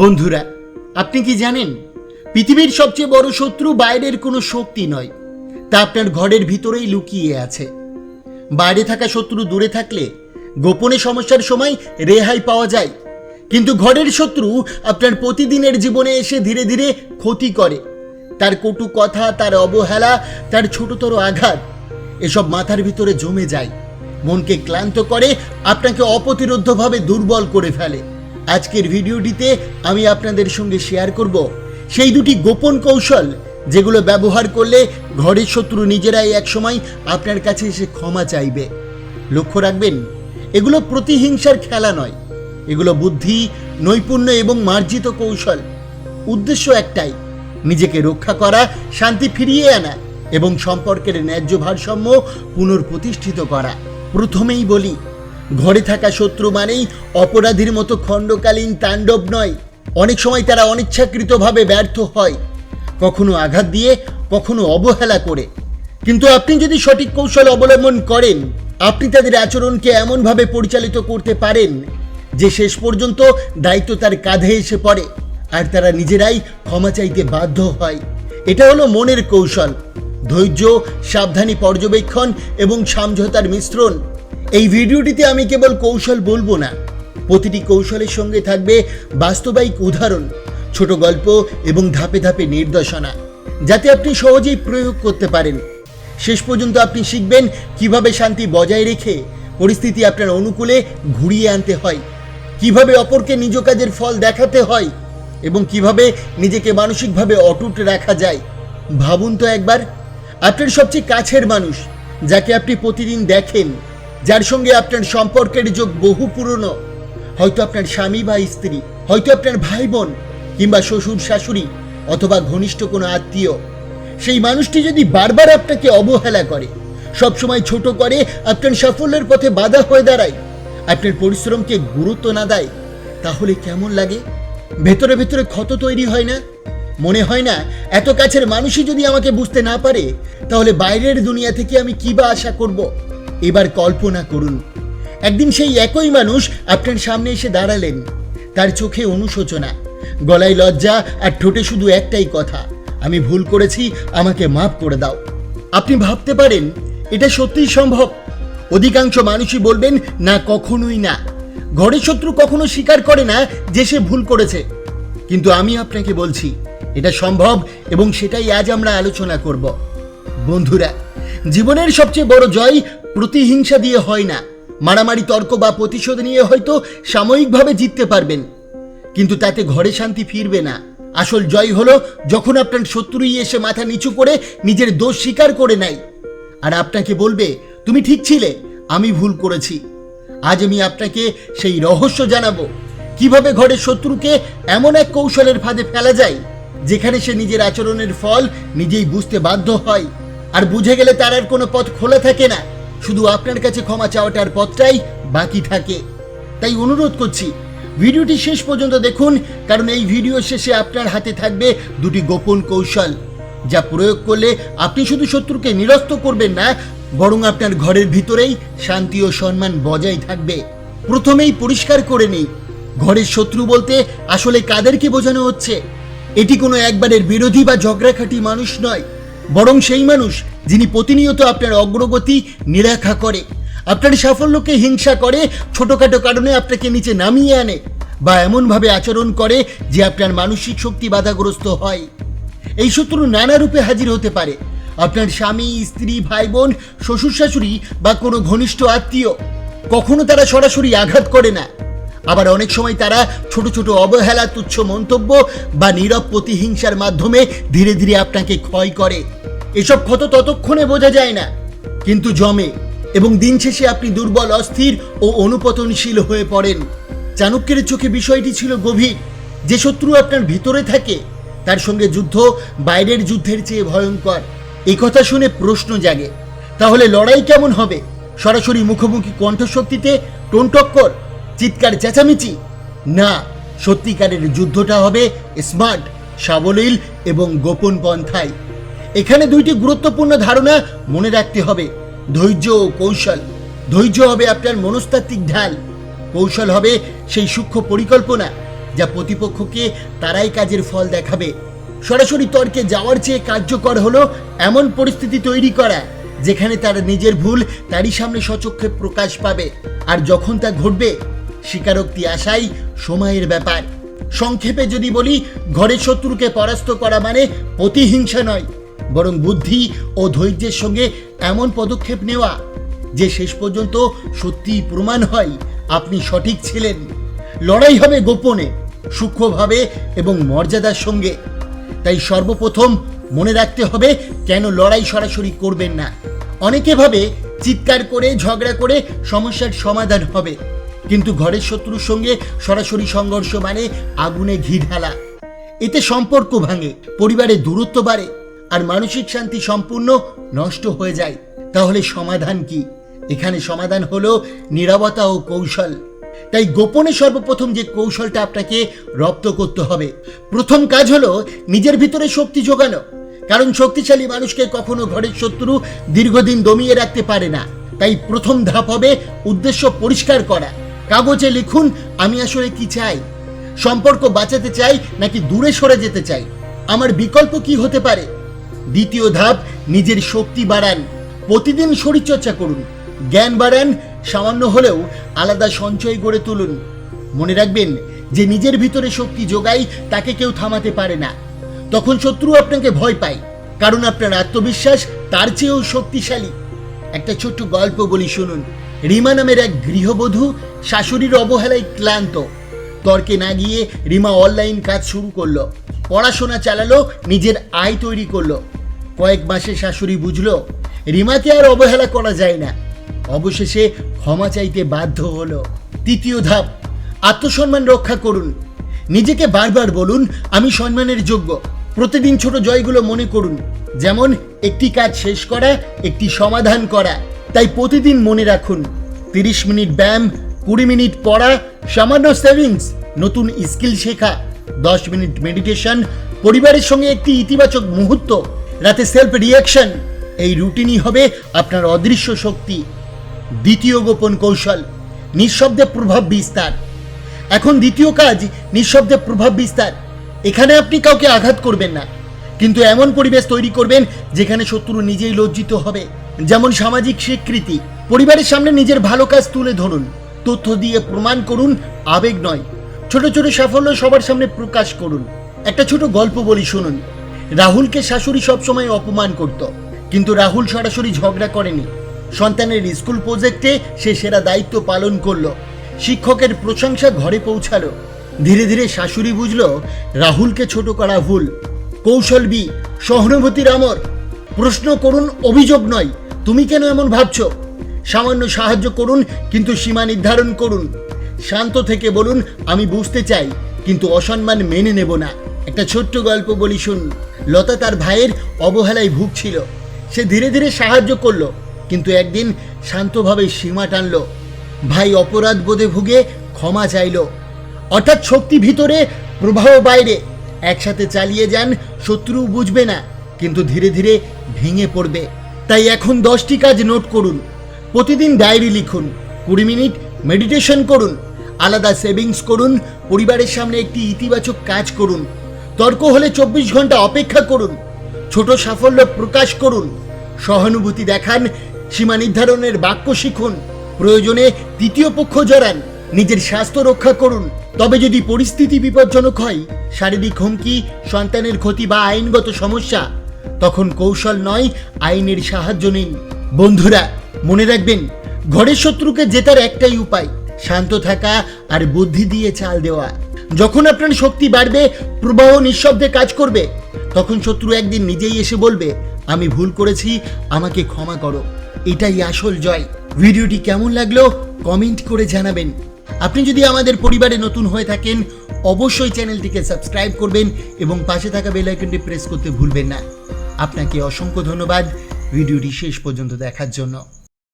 বন্ধুরা, আপনি কি জানেন, পৃথিবীর সবচেয়ে বড় শত্রু বাইরের কোনো শক্তি নয়, তা আপনার ঘরের ভিতরেই লুকিয়ে আছে। বাইরে থাকা শত্রু দূরে থাকলে গোপনে সমস্যার সময় রেহাই পাওয়া যায়, কিন্তু ঘরের শত্রু আপনার প্রতিদিনের জীবনে এসে ধীরে ধীরে ক্ষতি করে। তার কটু কথা, তার অবহেলা, তার ছোটতর আঘাত, এসব মাথার ভিতরে জমে যায়। মনকে ক্লান্ত করে, আপনাকে অপ্রতিরোধ্যভাবে দুর্বল করে ফেলে। আজকের ভিডিওটিতে আমি আপনাদের সঙ্গে শেয়ার করব সেই দুটি গোপন কৌশল যেগুলো ব্যবহার করলে ঘরের শত্রু নিজেরাই একসময় আপনার কাছে এসে ক্ষমা চাইবে। লক্ষ্য রাখবেন, এগুলো প্রতিহিংসার খেলা নয়। এগুলো বুদ্ধি, নৈপুণ্য এবং মার্জিত কৌশল। উদ্দেশ্য একটাই, নিজেকে রক্ষা করা, শান্তি ফিরিয়ে আনা এবং সম্পর্কের ন্যায্য ভারসাম্য পুনর্প্রতিষ্ঠিত করা। প্রথমেই বলি ঘরে থাকা শত্রু মানেই অপরাধীর মতো খণ্ডকালীন তাণ্ডব নয়। অনেক সময় তারা অনিচ্ছাকৃতভাবে ব্যর্থ হয়, কখনো আঘাত দিয়ে, কখনো অবহেলা করে। কিন্তু আপনি যদি সঠিক কৌশল অবলম্বন করেন, আপনি তাদের আচরণকে এমনভাবে পরিচালিত করতে পারেন যে শেষ পর্যন্ত দায়িত্ব তার কাঁধে এসে পড়ে, আর তারা নিজেরাই ক্ষমা চাইতে বাধ্য হয়। এটা হলো মনের কৌশল। ধৈর্য, সাবধানী পর্যবেক্ষণ এবং সমঝোতার মিশ্রণ। এই ভিডিওটিতে আমি কেবল কৌশল বলব না। প্রতিটি কৌশলের সঙ্গে থাকবে বাস্তবায়িক উদাহরণ, ছোট গল্প এবং ধাপে ধাপে নির্দেশনা, যাতে আপনি সহজেই প্রয়োগ করতে পারেন। শেষ পর্যন্ত আপনি শিখবেন কীভাবে শান্তি বজায় রেখে পরিস্থিতি আপনার অনুকূলে ঘুরিয়ে আনতে হয়, কীভাবে অপরকে নিজ কাজের ফল দেখাতে হয় এবং কীভাবে নিজেকে মানসিকভাবে অটুট রাখা যায়। ভাবুন তো একবার, আপনার সবচেয়ে কাছের মানুষ, যাকে আপনি প্রতিদিন দেখেন যার সঙ্গে আপনার সম্পর্কের যোগ বহু পুরনো। হয়তো আপনার স্বামী বা স্ত্রী, হয়তো আপনার ভাই বোন কিংবা শ্বশুর, শাশুড়ি, অথবা ঘনিষ্ঠ কোনো আত্মীয়। সেই মানুষটি যদি বারবার আপনাকে অবহেলা করে, সবসময় ছোট করে, আপনার সাফল্যের পথে বাধা হয়ে দাঁড়ায়, আপনার পরিশ্রমকে গুরুত্ব না দেয়, তাহলে কেমন লাগে? ভেতরে ভেতরে ক্ষত তৈরি হয় না? মনে হয় না, এত কাছের মানুষই যদি আমাকে বুঝতে না পারে, তাহলে বাইরের দুনিয়া থেকে আমি কি বা আশা করব? এবার কল্পনা করুন। একদিন সেই একই মানুষ আপনার সামনে এসে দাঁড়ালেন। তার চোখে অনুশোচনা, গলায় লজ্জা আর ঠোঁটে শুধু একটাই কথা, আমি ভুল করেছি, আমাকে মাফ করে দাও। আপনি ভাবতে পারেন, এটা সত্যিই সম্ভব। অধিকাংশ মানুষই বলবেন, না, কখনোই না। ঘরের শত্রু কখনো স্বীকার করে না যে সে ভুল করেছে। কিন্তু আমি আপনাকে বলছি, এটা সম্ভব এবং সেটাই আজ আমরা আলোচনা করব। বন্ধুরা, জীবনের সবচেয়ে বড় জয় প্রতিহিংসা দিয়ে হয় না। মারামারি, তর্ক বা প্রতিশোধ নিয়ে হয়তো সাময়িকভাবে জিততে পারবেন। কিন্তু তাতে ঘরে শান্তি ফিরবে না। আসল জয় হলো যখন আপনার শত্রুই এসে মাথা নিচু করে নিজের দোষ স্বীকার করে নেয়। আর আপনাকে বলবে, তুমি ঠিক ছিলে, আমি ভুল করেছি। আজ আমি আপনাকে সেই রহস্য জানাব। কীভাবে ঘরের শত্রুকে এমন এক কৌশলের ফাঁদে ফেলা যায়, যেখানে সে নিজের আচরণের ফল নিজেই বুঝতে বাধ্য হয়। আর বুঝে গেলে তার আর কোনো পথ খোলা থাকে না। শুধু আপনার কাছে ক্ষমা চাওয়াটার পথটাই বাকি থাকে। তাই অনুরোধ করছি, ভিডিওটি শেষ পর্যন্ত দেখুন, কারণ এই ভিডিও শেষে আপনার হাতে থাকবে দুটি গোপন কৌশল, যা প্রয়োগ করলে আপনি শুধু শত্রুকে নিরস্ত করবেন না, বরং আপনার ঘরের ভিতরেই শান্তি ও সম্মান বজায় থাকবে। প্রথমেই পরিষ্কার করে নিই, ঘরের শত্রু বলতে আসলে কাদেরকে বোঝানো হচ্ছে? এটি কোনো একবারের বিরোধী বা ঝগড়াখাটি মানুষ নয়, বরং সেই মানুষ যিনি প্রতিনিয়ত আপনার অগ্রগতি নিরাখা করে, আপনার সাফল্যকে হিংসা করে, ছোটখাটো কারণে আপনাকে নিচে নামিয়ে আনে বা এমনভাবে আচরণ করে যে আপনার মানসিক শক্তি বাধাগ্রস্ত হয়। এই শত্রু নানা রূপে হাজির হতে পারে। আপনার স্বামী, স্ত্রী ভাই বোন শ্বশুর শাশুড়ি বা কোনো ঘনিষ্ঠ আত্মীয় কখনো তারা সরাসরি আঘাত করে না। আবার অনেক সময় তারা ছোট ছোট অবহেলা, তুচ্ছ মন্তব্য বা নীরব প্রতিহিংসার মাধ্যমে ধীরে ধীরে আপনাকে ক্ষয় করে। এসব ক্ষত ততক্ষণে বোঝা যায় না। কিন্তু জমে এবং দিন শেষে আপনি দুর্বল, অস্থির ও অনুপতনশীল হয়ে পড়েন। চাণক্যের চোখে বিষয়টি ছিল গভীর। যে শত্রু আপনার ভিতরে থাকে, তার সঙ্গে যুদ্ধ বাইরের যুদ্ধের চেয়ে ভয়ঙ্কর। এই কথা শুনে প্রশ্ন জাগে, তাহলে লড়াই কেমন হবে? সরাসরি মুখোমুখি কণ্ঠশক্তিতে, টোন টক্কর, চিৎকার চেঁচামেচি? না, সত্যিকারের যুদ্ধটা হবে স্মার্ট, সাবলীল এবং গোপন পন্থায়। এখানে দুইটি গুরুত্বপূর্ণ ধারণা মনে রাখতে হবে। ধৈর্য ও কৌশল। ধৈর্য হবে আপনার মনস্তাত্ত্বিক ঢাল। কৌশল হবে সেই সূক্ষ্ম পরিকল্পনা যা প্রতিপক্ষকে তারাই কাজের ফল দেখাবে। সরাসরি তর্কে যাওয়ার চেয়ে কার্যকর হলো এমন পরিস্থিতি তৈরি করা, যেখানে তার নিজের ভুল তারই সামনে সচক্ষে প্রকাশ পাবে আর যখন তা ঘটবে, স্বীকারোক্তি আসাই সময়ের ব্যাপার। সংক্ষেপে যদি বলি, ঘরের শত্রুকে পরাস্ত করা মানে প্রতিহিংসা নয়। বরং বুদ্ধি ও ধৈর্যের সঙ্গে এমন পদক্ষেপ নেওয়া যে শেষ পর্যন্ত সত্যিই প্রমাণ হয়, আপনি সঠিক ছিলেন। লড়াই হবে গোপনে, সূক্ষ্মভাবে এবং মর্যাদার সঙ্গে। তাই সর্বপ্রথম মনে রাখতে হবে কেন লড়াই সরাসরি করবেন না। অনেকে ভাবে চিৎকার করে, ঝগড়া করে সমস্যার সমাধান হবে। কিন্তু ঘরের শত্রুর সঙ্গে সরাসরি সংঘর্ষ মানে আগুনে ঘি ঢালা। এতে সম্পর্ক ভাঙে, পরিবারের দূরত্ব বাড়ে। আর মানসিক শান্তি সম্পূর্ণ নষ্ট হয়ে যায়। তাহলে সমাধান কি? এখানে সমাধান হলো নিরবতা ও কৌশল। তাই গোপনে সর্বপ্রথম যে কৌশলটা আপনাকে রপ্ত করতে হবে, প্রথম কাজ হলো নিজের ভিতরে শক্তি যোগানো কারণ শক্তিশালী মানুষকে কখনো ঘরের শত্রু দীর্ঘদিন দমিয়ে রাখতে পারে না। তাই প্রথম ধাপ হবে উদ্দেশ্য পরিষ্কার করা। কাগজে লিখুন, আমি আসলে কি চাই? সম্পর্ক বাঁচাতে চাই নাকি দূরে সরে যেতে চাই? আমার বিকল্প কি হতে পারে? দ্বিতীয় ধাপ, নিজের শক্তি বাড়ান। প্রতিদিন শরীরচর্চা করুন। জ্ঞান বাড়ান, সামান্য হলেও আলাদা সঞ্চয় গড়ে তুলুন। মনে রাখবেন যে নিজের ভিতরে শক্তি যোগায়, তাকে কেউ থামাতে পারে না। তখন শত্রু আপনাকে ভয় পায়, কারণ আপনার আত্মবিশ্বাস তার চেয়েও শক্তিশালী। একটা ছোট্ট গল্প বলি শুনুন। রিমা নামের এক গৃহবধূ শাশুড়ির অবহেলায় ক্লান্ত। তর্কে না গিয়ে রিমা অনলাইন কাজ শুরু করল। পড়াশোনা চালালো, নিজের আয় তৈরি করল। কয়েক মাসে শাশুড়ি বুঝলো, রিমাকে আর অবহেলা করা যায় না। অবশেষে ক্ষমা চাইতে বাধ্য হলো। তৃতীয় ধাপ, আত্মসম্মান রক্ষা করুন। নিজেকে বারবার বলুন, আমি সম্মানের যোগ্য। প্রতিদিন ছোট জয়গুলো মনে করুন। যেমন, একটি কাজ শেষ করা, একটি সমাধান করা। তাই প্রতিদিন মনে রাখুন, তিরিশ মিনিট ব্যায়াম, কুড়ি মিনিট পড়া, সামান্য সেভিংস নতুন স্কিল শেখা, দশ মিনিট মেডিটেশন পরিবারের সঙ্গে একটি ইতিবাচক মুহূর্ত রাতে সেলফ রিয়াকশন এই রুটিনই হবে আপনার অদৃশ্য শক্তি। দ্বিতীয় গোপন কৌশল, নিঃশব্দে প্রভাব বিস্তার। এখন দ্বিতীয় কাজ, নিঃশব্দে প্রভাব বিস্তার। এখানে আপনি কাউকে আঘাত করবেন না, কিন্তু এমন পরিবেশ তৈরি করবেন যেখানে শত্রু নিজেই লজ্জিত হবে। যেমন সামাজিক স্বীকৃতি, পরিবারের সামনে নিজের ভালো কাজ তুলে ধরুন। তথ্য দিয়ে প্রমাণ করুন, আবেগ নয়। ছোট ছোট সাফল্য সবার সামনে প্রকাশ করুন। একটা ছোট গল্প বলি শুনুন। রাহুলকে শাশুড়ি সবসময় অপমান করত, কিন্তু রাহুল সরাসরি ঝগড়া করেনি। সন্তানের স্কুল প্রজেক্টে সে সেরা দায়িত্ব পালন করল, শিক্ষকের প্রশংসা ঘরে পৌঁছালো। ধীরে ধীরে শাশুড়ি বুঝলো, রাহুলকে ছোট করা ভুল। কৌশল বি, সহানুভূতির আমর। প্রশ্ন করুন, অভিযোগ নয়। তুমি কেন এমন ভাবছ? সামান্য সাহায্য করুন, কিন্তু সীমা নির্ধারণ করুন। শান্ত থেকে বলুন, আমি বুঝতে চাই, কিন্তু অসম্মান মেনে নেব না। একটা ছোট্ট গল্প বলি শুন লতা তার ভাইয়ের অবহেলায় ভুগছিল। সে ধীরে ধীরে সাহায্য করল, কিন্তু একদিন শান্তভাবে সীমা টানলো। ভাই অপরাধ বোধে ভুগে ক্ষমা চাইলো। অর্থাৎ শক্তি ভিতরে প্রবাহ বাইরে। একসাথে চালিয়ে যান, শত্রু বুঝবে না, কিন্তু ধীরে ধীরে ভেঙে পড়বে। তাই এখন দশটি কাজ নোট করুন। প্রতিদিন ডায়েরি লিখুন, কুড়ি মিনিট মেডিটেশন করুন, আলাদা সেভিংস করুন, পরিবারের সামনে একটি ইতিবাচক কাজ করুন। তর্ক হলে চব্বিশ ঘণ্টা অপেক্ষা করুন। ছোট সাফল্য প্রকাশ করুন। সহানুভূতি দেখান, সীমা নির্ধারণের বাক্য শিখুন, প্রয়োজনে তৃতীয় পক্ষ জড়ান, নিজের স্বাস্থ্য রক্ষা করুন। তবে যদি পরিস্থিতি বিপজ্জনক হয়, শারীরিক হুমকি, সন্তানের ক্ষতি বা আইনগত সমস্যা, তখন কৌশল নয়, আইনের সাহায্য নিন। বন্ধুরা, মনে রাখবেন, ঘরের শত্রুকে জেতার একটাই উপায়, শান্ত থাকা আর বুদ্ধি দিয়ে চাল দেওয়া। যখন আপনার শক্তি বাড়বে, প্রবাহ নিঃশব্দে কাজ করবে, তখন শত্রু একদিন নিজেই এসে বলবে, আমি ভুল করেছি, আমাকে ক্ষমা করো। এটাই আসল জয়। ভিডিওটি কেমন লাগল কমেন্ট করে জানাবেন। আপনি যদি আমাদের পরিবারে নতুন হয়ে থাকেন, অবশ্যই চ্যানেলটিকে সাবস্ক্রাইব করবেন এবং পাশে থাকা বেল আইকনটি প্রেস করতে ভুলবেন না। আপনাকে অসংখ্য ধন্যবাদ। ভিডিওটি শেষ পর্যন্ত দেখার জন্য।